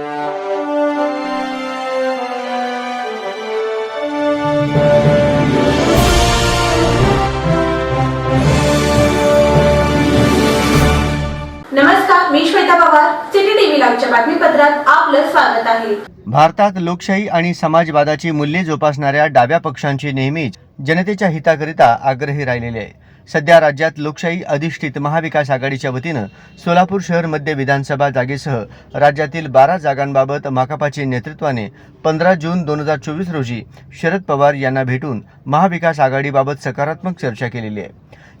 नमस्कार मी Shweta Pawar city TV लाईव्हच्या बातमीपत्रात आपलं स्वागत आहे. भारतात लोकशाही आणि समाजवादाची मूल्ये जोपासणाऱ्या डाव्या पक्षांची नेहमीच जनतेच्या हिताकरिता आग्रही राहिलेले आहे. सध्या राज्यात लोकशाही अधिष्ठित महाविकास आघाडीच्या वतीनं सोलापूर शहर मध्य विधानसभा जागेसह राज्यातील बारा जागांबाबत माकपाचे नेतृत्वाने पंधरा जून दोन हजार चोवीस रोजी शरद पवार यांना भेटून महाविकास आघाडीबाबत सकारात्मक चर्चा केलेली आहे.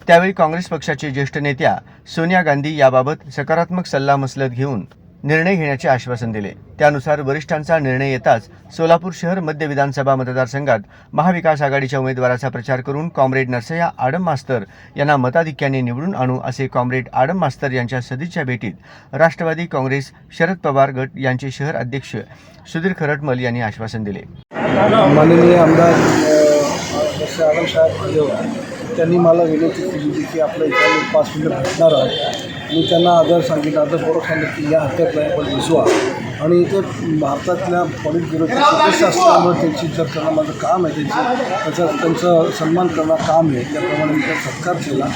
त्यावेळी काँग्रेस पक्षाचे ज्येष्ठ नेत्या सोनिया गांधी याबाबत सकारात्मक सल्लामसलत घेऊन निर्णय घेण्याचे आश्वासन दिले. त्यानुसार वरिष्ठांचा निर्णय येताच सोलापूर शहर मध्य विधानसभा मतदारसंघात महाविकास आघाडीच्या उमेदवाराचा प्रचार करून कॉम्रेड नरसय्या आडम मास्तर यांना मताधिक्याने निवडून आणू असे कॉम्रेड आडम मास्तर यांच्या सदिच्छा भेटीत राष्ट्रवादी काँग्रेस शरद पवार गट यांचे शहर अध्यक्ष सुधीर खरटमल यांनी आश्वासन दिले. माननीय आमदार त्यांनी मला विनंती केली होती की आपल्या इथं पाच मिनिट भेटणार आहे. मी त्यांना आदर सांगितला आदरपूर्वक सांगितलं की या हरकत नाही पण विश्वास आणि इथे भारतातल्या पॉलिट ब्युरोचे सदस्य असल्यामुळे त्यांची जर करणं माझं काम आहे त्यांचं त्याचा त्यांचं सन्मान करणं काम आहे त्याप्रमाणे मी त्यांचा सत्कार केला.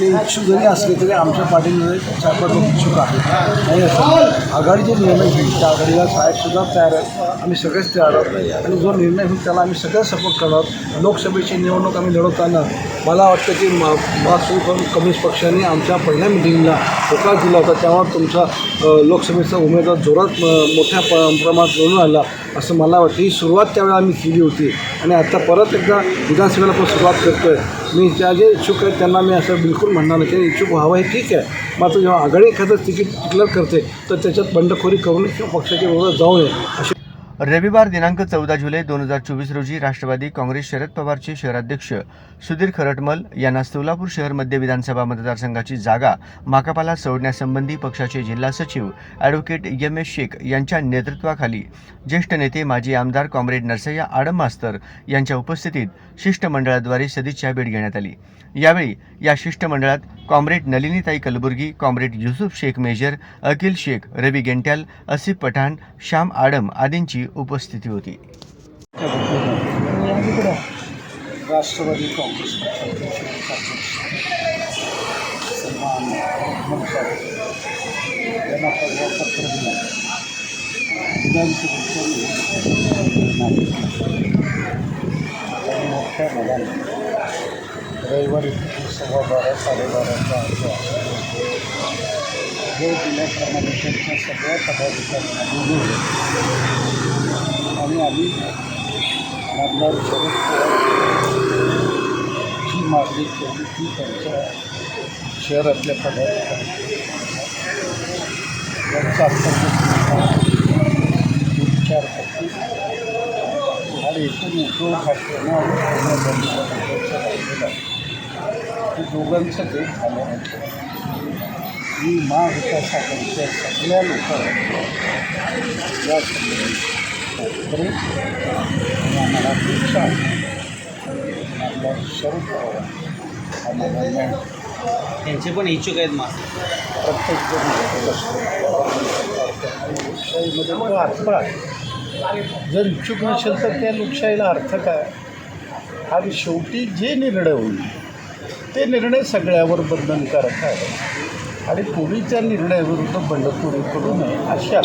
ते इच्छुक जरी असले तरी आमच्या पाठीमध्ये चार पाच लोक इच्छुक आहेत. आणि असं आघाडीचे निर्णय घेईल त्या आघाडीला साहेबसुद्धा तयार आहेत. आम्ही सगळेच तयार आहोत. आणि जो निर्णय होईल त्याला आम्ही सगळ्या सपोर्ट करणार लोकसभेची निवडणूक आम्ही लढवताना मला वाटतं की मा- मार्क्सवादी कम्युनिस्ट पक्षाने आमच्या पहिल्या मिटिंगला होकार दिला होता. तेव्हा तुमचा लोकसभेचा उमेदवार जोरात मोठ्या प प्रमाणात निवडून आला असं मला वाटतं. ही सुरुवात त्यावेळेला आम्ही केली होती. आणि आता परत एकदा विधानसभेला पण सुरुवात करतो आहे मी त्या जे इच्छुक आहेत त्यांना मी असं बिलकुल म्हणणार नाही. ते इच्छुक व्हावं हे ठीक आहे. मात्र जेव्हा आघाडी एखादं तिकीट डिक्लेअर करते तर त्याच्यात बंडखोरी करून किंवा पक्षाच्या विरोधात जाऊ नये अशी रविवार दिनांक चौदा जुलै दोन हजार चोवीस रोजी राष्ट्रवादी काँग्रेस शरद पवारचे शहराध्यक्ष सुधीर खरटमल यांना सोलापूर शहर मध्य विधानसभा मतदारसंघाची जागा माकापाला सोडण्यासंबंधी पक्षाचे जिल्हा सचिव ॲडव्होकेट एम एस शेख यांच्या नेतृत्वाखाली ज्येष्ठ नेते माजी आमदार कॉम्रेड नरसय्या आडम मास्तर यांच्या उपस्थितीत शिष्टमंडळाद्वारे सदिच्छा भेट घेण्यात आली. यावेळी या शिष्टमंडळात comrade Nalinitai Kalburgi comrade Yusuf Shaikh major Akil Shaikh Ravi Gentyal Asif Pathan Shyam Adam आदींची उपस्थिती होती राष्ट्रवादी काँग्रेस पक्षाचे शहराध्यक्ष सन्मान अहमद साहेब यांना परवा पत्र दिलं विधानसभेच्या निवडणुकीत आणि मोठ्या मैदानात रविवारी सव्वा बारा साडेबाराच्या आसपास वेळ दिल्याप्रमाणे त्यांच्या सगळ्या पदाधिकाऱ्यांना बोलवलं आमदार शरद पवार जी मागणी केली ती त्यांच्या शहरातल्या पदाधिकाऱ्यांचा उपचार करतील आणि एकूण उद्धव ठाकरेंना आणि पूर्ण राहिलेला आहे ते दोघांचं ते झाल्यानंतर मी महाविकास आघाडीच्या सगळ्या लोकांना या संदर्भात आणि आम्हाला अपेक्षा आहे आमदार आम्हाला त्यांचे पण इच्छुक आहेत मा प्रत्येक लोकशाहीमध्ये तो अर्थ आहे जर इच्छुक नसेल तर त्या लोकशाहीला अर्थ काय? आणि शेवटी जे निर्णय होईल ते निर्णय सगळ्यावर बंधनकारक आहे. आणि कोणी त्या निर्णयाविरुद्ध बंडखोरी करू नये अशा